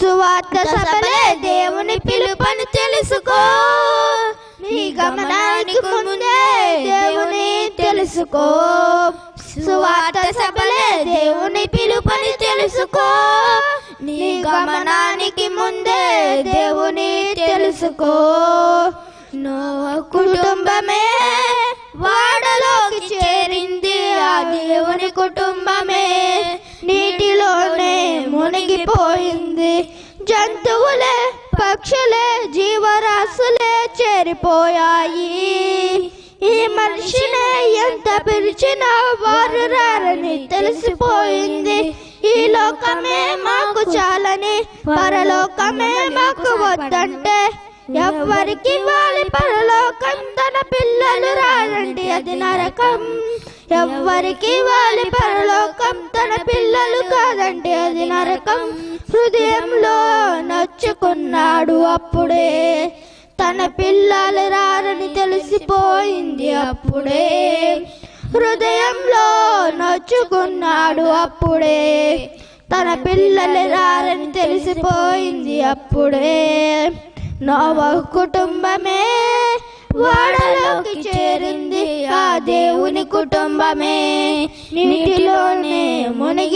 సువార్త సభలే దేవుని పిలుపని తెలుసుకో. నీ గమనానికి ముందే దేవుని తెలుసుకో. సువార్త సభలే దేవుని పిలుపని తెలుసుకో. నీ గమనానికి ముందే దేవుని తెలుసుకో. నో కుటుంబమే వాడలోకి చేరింది ఆ దేవుని కుటుంబమే. మునిగిపోయింది జంతువులే పక్షులే జీవరాశులే చేరిపోయాయి. ఈ మనిషినే ఎంత పిలిచినా వారు రారని తెలిసిపోయింది. ఈ లోకమే మాకు చాలని పరలోకమే మాకు వద్దంటే ఎవరికి వాళ్ళ పరలోకం తన పిల్లలు రారండి అది నరకం. ఎవరికి వాళ్ళ పరలోకం తన పిల్లలు అంటే అది నరకం. హృదయంలో నచ్చుకున్నాడు అప్పుడే. తన పిల్లలు రారని తెలిసిపోయింది అప్పుడే. హృదయంలో నొచ్చుకున్నాడు అప్పుడే. తన పిల్లలు రారని తెలిసిపోయింది అప్పుడే. నోవ కుటుంబమే వాడలోకి చేరింది. ఆ దేవుని కుటుంబమే నీటిలోనే మునిగి